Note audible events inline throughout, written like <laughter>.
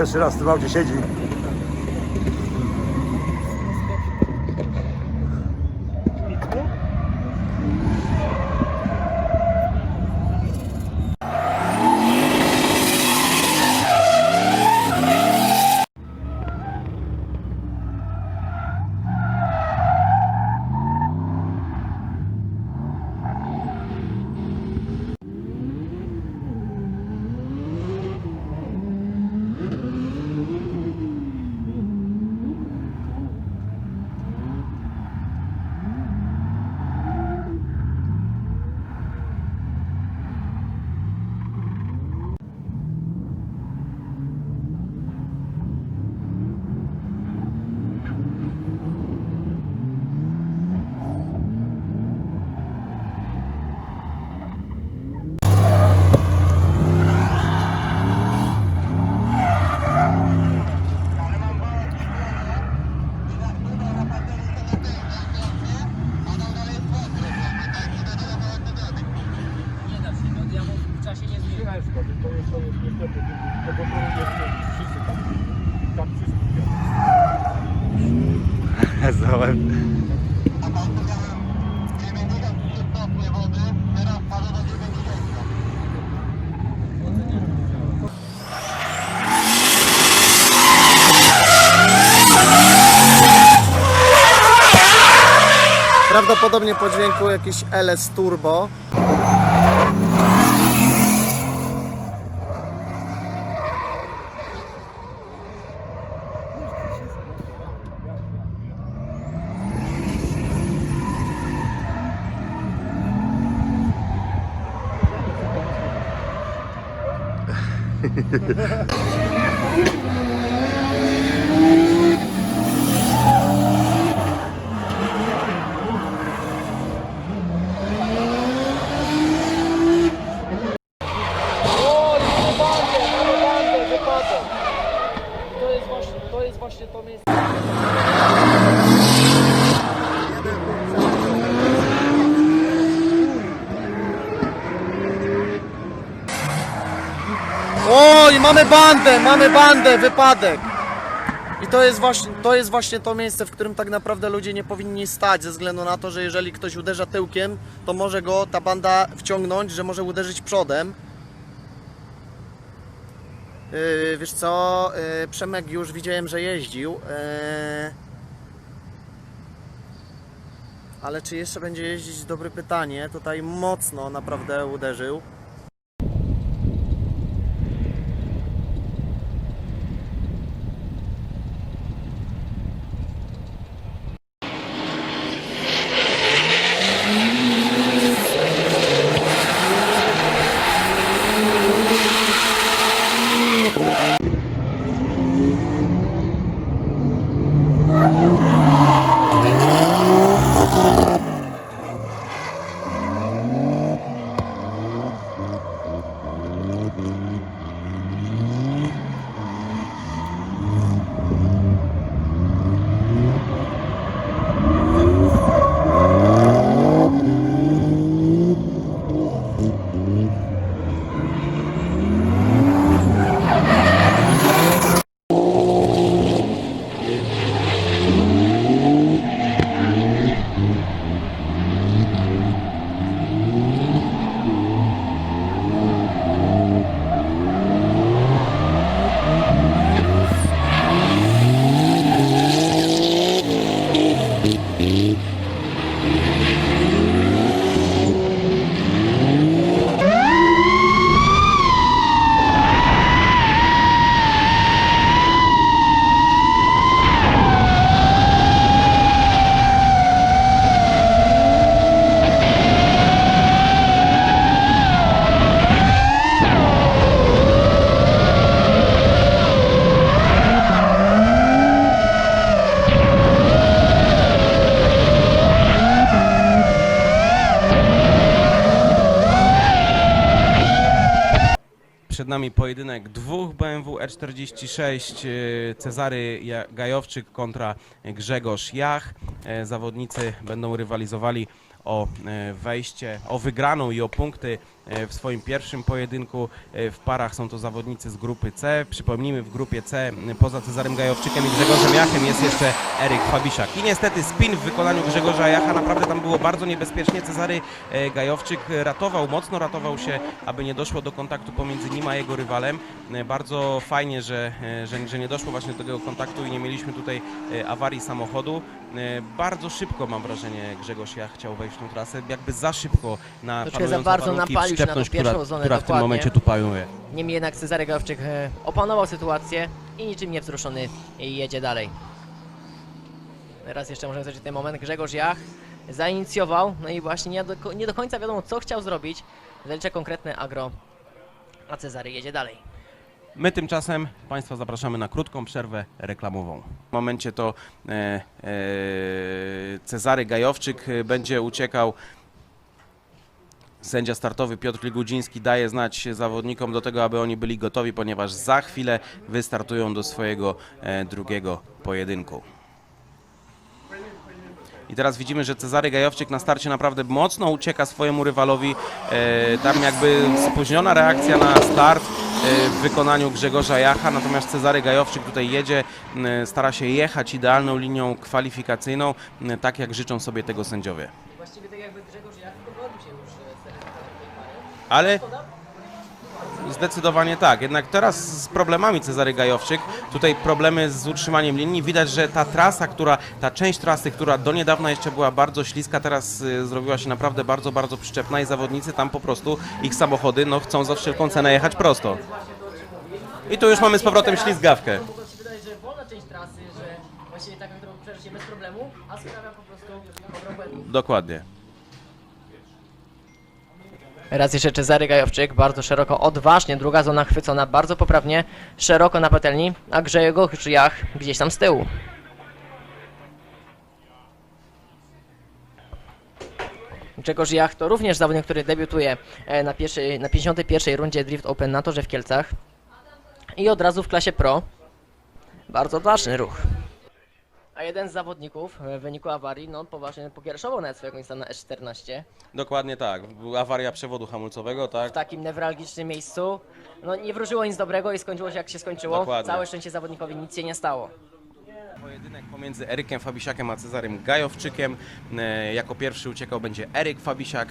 pierwszy raz w tym aucie siedzi. Prawdopodobnie po dźwięku jakiś LS Turbo. <laughs> To jest właśnie, to jest właśnie to miejsce. Oj, mamy bandę, mamy bandę, wypadek. I to jest, właśnie, to jest właśnie to miejsce, w którym tak naprawdę ludzie nie powinni stać, ze względu na to, że jeżeli ktoś uderza tyłkiem, to może go ta banda wciągnąć, że może uderzyć przodem. Yy, wiesz co, yy, Przemek już widziałem, że jeździł. Yy, ale czy jeszcze będzie jeździć? Dobre pytanie. Tutaj mocno naprawdę uderzył. Nami pojedynek dwóch BMW E46, e, Cezary Gajowczyk kontra Grzegorz Jach. E, Zawodnicy będą rywalizowali o e, wejście, o wygraną i o punkty w swoim pierwszym pojedynku. E, W parach są to zawodnicy z grupy C. Przypomnijmy, w grupie C poza Cezarym Gajowczykiem i Grzegorzem Jachem jest jeszcze Eryk Fabisiak. I niestety spin w wykonaniu Grzegorza Jacha naprawdę tam było bardzo niebezpiecznie. Cezary e, Gajowczyk ratował, mocno ratował się, aby nie doszło do kontaktu pomiędzy nim a jego rywalem. E, Bardzo fajnie, że, e, że, że nie doszło właśnie do tego kontaktu i nie mieliśmy tutaj e, awarii samochodu. E, Bardzo szybko mam wrażenie Grzegorz Jach chciał wejść w tą trasę, jakby za szybko na Troszkę za bardzo napalił pierwszą która, zonę, która w tym dokładnie. momencie tu panuje. Niemniej jednak Cezary Gajowczyk e, opanował sytuację i niczym niewzruszony jedzie dalej. Teraz jeszcze możemy zobaczyć ten moment. Grzegorz Jach zainicjował, no i właśnie nie do, nie do końca wiadomo co chciał zrobić. Zalicza konkretne agro, a Cezary jedzie dalej. My tymczasem Państwa zapraszamy na krótką przerwę reklamową. W momencie to e, e, Cezary Gajowczyk e, będzie uciekał. Sędzia startowy Piotr Ligudziński daje znać zawodnikom do tego, aby oni byli gotowi, ponieważ za chwilę wystartują do swojego e, drugiego pojedynku. I teraz widzimy, że Cezary Gajowczyk na starcie naprawdę mocno ucieka swojemu rywalowi. E, tam jakby spóźniona reakcja na start e, w wykonaniu Grzegorza Jacha, natomiast Cezary Gajowczyk tutaj jedzie, stara się jechać idealną linią kwalifikacyjną, tak jak życzą sobie tego sędziowie. Właściwie tak jakby Grzegorz Jach pogodził się już z tej pary. Ale zdecydowanie tak. Jednak teraz z problemami Cezary Gajowczyk, tutaj problemy z utrzymaniem linii. Widać, że ta trasa, która, ta część trasy, która do niedawna jeszcze była bardzo śliska, teraz y, zrobiła się naprawdę bardzo, bardzo przyczepna i zawodnicy tam po prostu, ich samochody, no chcą za wszelką cenę jechać prosto. I tu już mamy z powrotem ślizgawkę. Mogło się wydać, że wolna część trasy, że właściwie taka, którą przeżyć się bez problemu, a sprawia po prostu problem. Dokładnie. Raz jeszcze Cezary Gajowczyk, bardzo szeroko, odważnie, druga zona chwycona bardzo poprawnie, szeroko na patelni, a Grzegorz Jach gdzieś tam z tyłu. Grzegorz Jach to również zawodnik, który debiutuje e, na, pierwszej, na 51. rundzie Drift Open na torze w Kielcach i od razu w klasie Pro. Bardzo odważny ruch. A jeden z zawodników e, w wyniku awarii, no poważnie pokiereszował nawet swojego miejsca na S14. Dokładnie tak. Była awaria przewodu hamulcowego, tak? w takim newralgicznym miejscu. No nie wróżyło nic dobrego i skończyło się jak się skończyło. Dokładnie. Całe szczęście zawodnikowi nic się nie stało. Pojedynek pomiędzy Erykiem Fabisiakiem a Cezarym Gajowczykiem. E, Jako pierwszy uciekał będzie Eryk Fabisiak.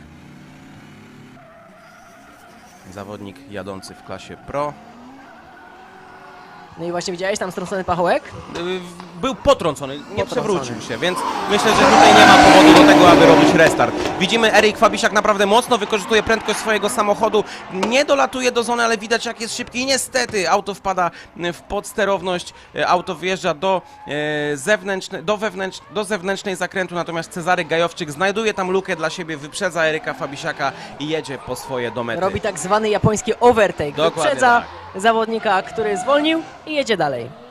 Zawodnik jadący w klasie Pro. No i właśnie widziałeś tam strącony pachołek? Y, Był potrącony, nie Potrącony. przewrócił się, więc myślę, że tutaj nie ma powodu do tego, aby robić restart. Widzimy, Eryk Fabisiak naprawdę mocno wykorzystuje prędkość swojego samochodu. Nie dolatuje do zony, ale widać jak jest szybki. I niestety auto wpada w podsterowność. Y, Auto wjeżdża do, e, zewnętrzne, do, wewnętrz, do zewnętrznej zakrętu, natomiast Cezary Gajowczyk znajduje tam lukę dla siebie, wyprzedza Eryka Fabisiaka i jedzie po swoje domety. Robi tak zwany japoński overtake. Dokładnie Wyprzedza tak. zawodnika, który zwolnił i jedzie dalej.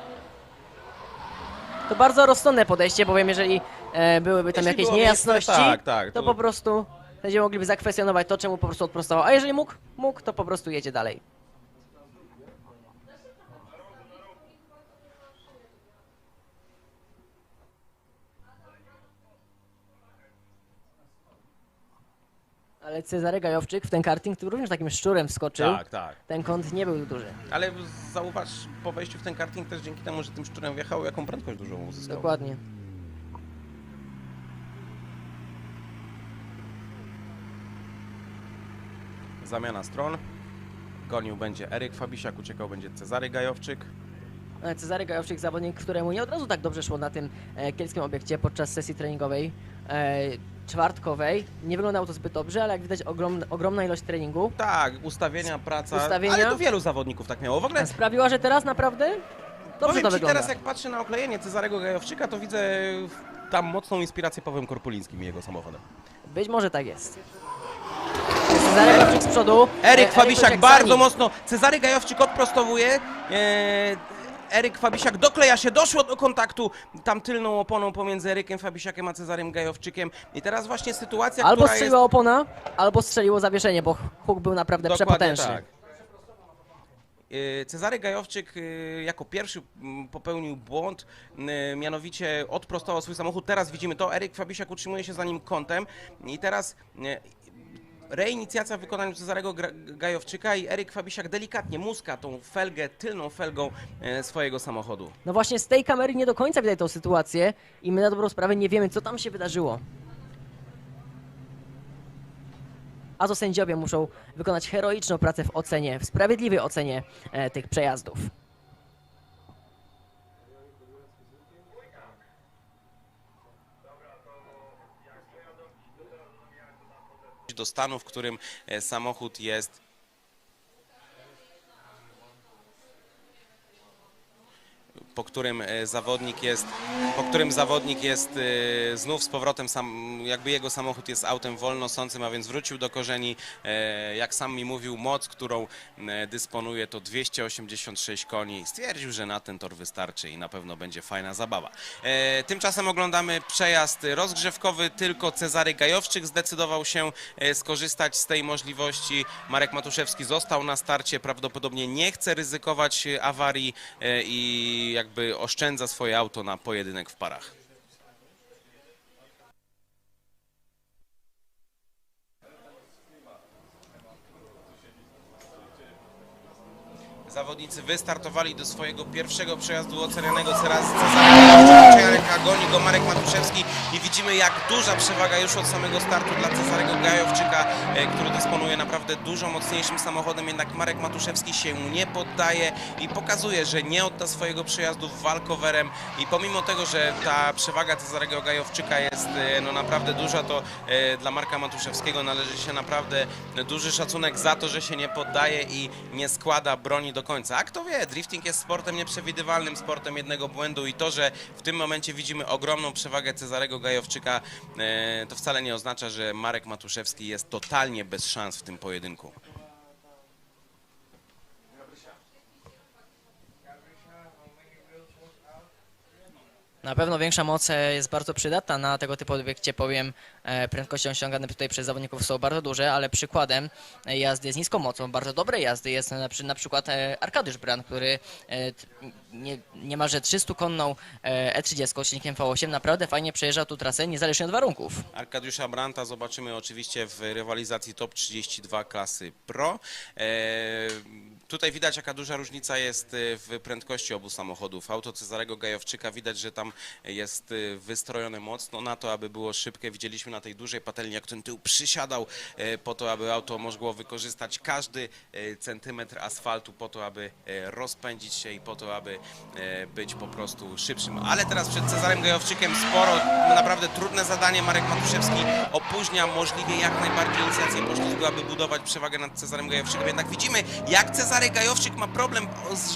To bardzo rozsądne podejście, bowiem jeżeli e, byłyby tam Jeśli jakieś było niejasności, miejsce, tak, tak, to to- po prostu sędziowie mogliby zakwestionować to, czemu po prostu odprostował. A jeżeli mógł, mógł, to po prostu jedzie dalej. Ale Cezary Gajowczyk w ten karting tu również takim szczurem wskoczył. Tak, tak. Ten kąt nie był duży. Ale zauważ po wejściu w ten karting też dzięki temu, że tym szczurem wjechał, jaką prędkość dużą uzyskał. Dokładnie. Zamiana stron. Gonił będzie Eryk Fabisiak, uciekał będzie Cezary Gajowczyk. E, Cezary Gajowczyk, zawodnik, któremu nie od razu tak dobrze szło na tym e, kielskim obiekcie podczas sesji treningowej e, czwartkowej. Nie wyglądało to zbyt dobrze, ale jak widać ogromna, ogromna ilość treningu Tak, ustawienia, praca. Ustawienia? Ale to wielu zawodników tak miało. W ogóle sprawiła, że teraz naprawdę dobrze powiem to ci, wygląda. teraz jak patrzę na oklejenie Cezarego Gajowczyka, to widzę tam mocną inspirację Pawłem Korpulińskim i jego samochodem. Być może tak jest. Cezary Gajowczyk z przodu. Eryk e, Fabisiak bardzo mocno. Cezary Gajowczyk odprostowuje. E, Eryk Fabisiak dokleja się, doszło do kontaktu tam tylną oponą pomiędzy Erykiem Fabisiakiem a Cezarym Gajowczykiem. I teraz właśnie sytuacja, Albo która strzeliła jest... opona, albo strzeliło zawieszenie, bo huk był naprawdę Dokładnie przepotężny. tak. Y, Cezary Gajowczyk y, jako pierwszy mm, popełnił błąd, y, mianowicie odprostował swój samochód. Teraz widzimy to, Eryk Fabisiak utrzymuje się za nim kątem i teraz reinicjacja w wykonaniu Cezarego Gajowczyka i Eryk Fabisiak delikatnie muska tą felgę, tylną felgą e, swojego samochodu. No właśnie z tej kamery nie do końca widać tą sytuację i my na dobrą sprawę nie wiemy, co tam się wydarzyło. A to sędziowie muszą wykonać heroiczną pracę w ocenie, w sprawiedliwej ocenie e, tych przejazdów. Do stanu, w którym e, samochód jest po którym e, zawodnik jest, po którym zawodnik jest e, znów z powrotem, sam, jakby jego samochód jest autem wolnosącym, a więc wrócił do korzeni. E, Jak sam mi mówił, moc, którą dysponuje to 286 koni. Stwierdził, że na ten tor wystarczy i na pewno będzie fajna zabawa. Tymczasem oglądamy przejazd rozgrzewkowy, tylko Cezary Gajowczyk zdecydował się skorzystać z tej możliwości. Marek Matuszewski został na starcie, prawdopodobnie nie chce ryzykować awarii i jakby oszczędza swoje auto na pojedynek w parach. Zawodnicy wystartowali do swojego pierwszego przejazdu ocenianego Cezarego Jareka, goni go Marek Matuszewski i widzimy jak duża przewaga już od samego startu dla Cezarego Gajowczyka, e, który dysponuje naprawdę dużo mocniejszym samochodem, jednak Marek Matuszewski się nie poddaje i pokazuje, że nie odda swojego przejazdu walkowerem. I pomimo tego, że ta przewaga Cezarego Gajowczyka jest e, no naprawdę duża, to e, dla Marka Matuszewskiego należy się naprawdę duży szacunek za to, że się nie poddaje i nie składa broni do końca. A kto wie, drifting jest sportem nieprzewidywalnym, sportem jednego błędu i to, że w tym momencie widzimy ogromną przewagę Cezarego Gajowczyka, e, to wcale nie oznacza, że Marek Matuszewski jest totalnie bez szans w tym pojedynku. Na pewno większa moc e, jest bardzo przydatna na tego typu obiekcie, powiem, e, prędkości osiągane tutaj przez zawodników są bardzo duże, ale przykładem e, jazdy z niską mocą, bardzo dobrej jazdy jest na, przy, na przykład Arkadiusz Bran, który nie, niemalże 300-konną e, E30 silnikiem V8 naprawdę fajnie przejeżdżał tu trasę niezależnie od warunków. Arkadiusza Branta zobaczymy oczywiście w rywalizacji Top 32 klasy Pro. E, tutaj widać jaka duża różnica jest e, w prędkości obu samochodów. Auto Cezarego Gajowczyka widać, że tam jest e, wystrojone mocno na to, aby było szybkie. Widzieliśmy na tej dużej patelni, jak ten tył przysiadał e, po to, aby auto mogło wykorzystać każdy centymetr asfaltu po to, aby rozpędzić się i po to, aby być po prostu szybszym. Ale teraz przed Cezarem Gajowczykiem sporo, naprawdę trudne zadanie. Marek Matuszewski opóźnia możliwie jak najbardziej inicjację poślizgu, aby budować przewagę nad Cezarem Gajowczykiem. Jednak widzimy, jak Cezary Gajowczyk ma problem,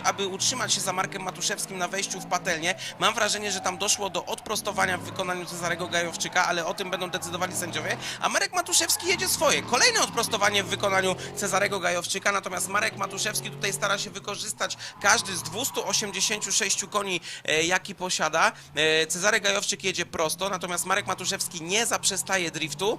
aby utrzymać się za Markiem Matuszewskim na wejściu w patelnię. Mam wrażenie, że tam doszło do odprostowania w wykonaniu Cezarego Gajowczyka, ale o tym będą decydowali sędziowie. A Marek Matuszewski jedzie swoje. Kolejne odprostowanie w wykonaniu Cezarego Gajowczyka, natomiast Marek Matuszewski tutaj stara się wykorzystać każdy z 286 koni, e, jaki posiada. E, Cezary Gajowczyk jedzie prosto, natomiast Marek Matuszewski nie zaprzestaje driftu.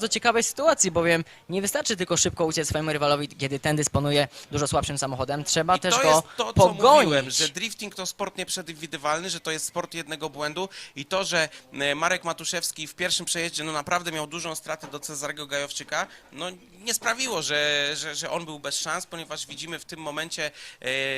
Bardzo ciekawej sytuacji, bowiem nie wystarczy tylko szybko uciec swojemu rywalowi, kiedy ten dysponuje dużo słabszym samochodem, trzeba I też to go jest to, co pogonić. mówiłem, że drifting to sport nieprzewidywalny, że to jest sport jednego błędu i to, że e, Marek Matuszewski w pierwszym przejeździe no naprawdę miał dużą stratę do Cezarego Gajowczyka, no nie sprawiło, że, że, że on był bez szans, ponieważ widzimy w tym momencie,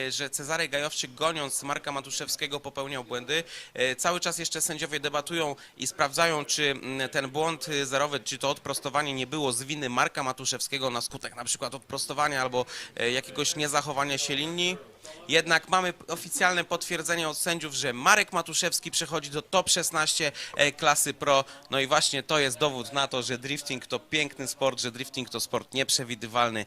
e, że Cezary Gajowczyk goniąc Marka Matuszewskiego popełniał błędy. E, Cały czas jeszcze sędziowie debatują i sprawdzają, czy mm, ten błąd e, zerowy, czy to odprostowanie nie było z winy Marka Matuszewskiego na skutek na przykład odprostowania albo jakiegoś niezachowania się linii. Jednak mamy oficjalne potwierdzenie od sędziów, że Marek Matuszewski przechodzi do top 16 e, klasy pro. No i właśnie to jest dowód na to, że drifting to piękny sport, że drifting to sport nieprzewidywalny